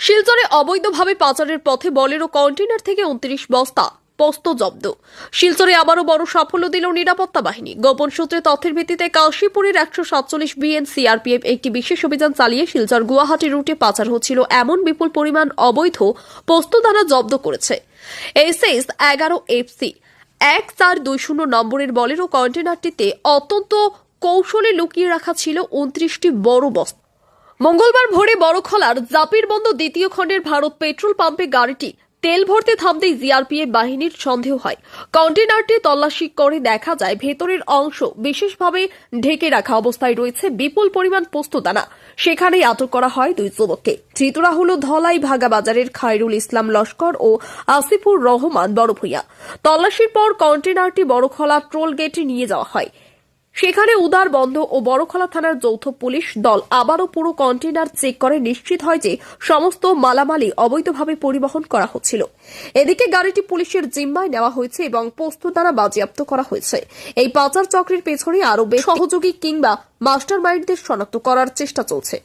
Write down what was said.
শিলচরে অবৈধভাবে পাচারের পথে বলেরো কন্টেনার থেকে উনত্রিশ বস্তা পোস্ত জব্দ। শিলচরে আবারও বড় সাফল্য দিল নিরাপত্তা বাহিনী। গোপন সূত্রে তথ্যের ভিত্তিতে কাশীপুরের একশো সাতচল্লিশ বিএন সিআরপিএফ একটি বিশেষ অভিযান চালিয়ে শিলচর গুয়াহাটি রুটে পাচার হচ্ছিল এমন বিপুল পরিমাণ অবৈধ পোস্তদানা জব্দ করেছে। এসএস এগারো এফসি এক চার দুই শূন্য নম্বরের বলেরও কন্টেনারটিতে অত্যন্ত কৌশলে লুকিয়ে রাখা ছিল উনত্রিশটি বড় বস্তা। মঙ্গলবার ভোরে বড়খলার জাপির বন্ধ দ্বিতীয় খণ্ডের ভারত পেট্রোল পাম্পে গাড়িটি তেল ভরতে থামতেই জিআরপিএফ বাহিনীর সন্দেহ হয়। কন্টেনারটি তল্লাশি করে দেখা যায় ভেতরের অংশ বিশেষভাবে ঢেকে রাখা অবস্থায় রয়েছে বিপুল পরিমাণ পোস্তদানা সেখানেই আটক করা হয় দুই যুবককে। ধৃতরা হল ধলাই ভাগা বাজারের খায়রুল ইসলাম লস্কর ও আসিফুর রহমান বড়ভূইয়া। তল্লাশির পর কন্টেনারটি বড়খলা ট্রোল গেটে নিয়ে যাওয়া হয়। সেখানে উদার বন্ধ ও বড়খলা থানার যৌথ পুলিশ দল আবারও পুরো কন্টেনার চেক করে নিশ্চিত হয় যে সমস্ত মালামালি অবৈধভাবে পরিবহন করা হচ্ছিল। এদিকে গাড়িটি পুলিশের জিম্মায় নেওয়া হয়েছে এবং পোস্ত দ্বারা বাজেয়াপ্ত করা হয়েছে। এই পাচার চক্রের পেছনে আরও বেশ সহযোগী কিংবা মাস্টার মাইন্ডদের শনাক্ত করার চেষ্টা চলছে।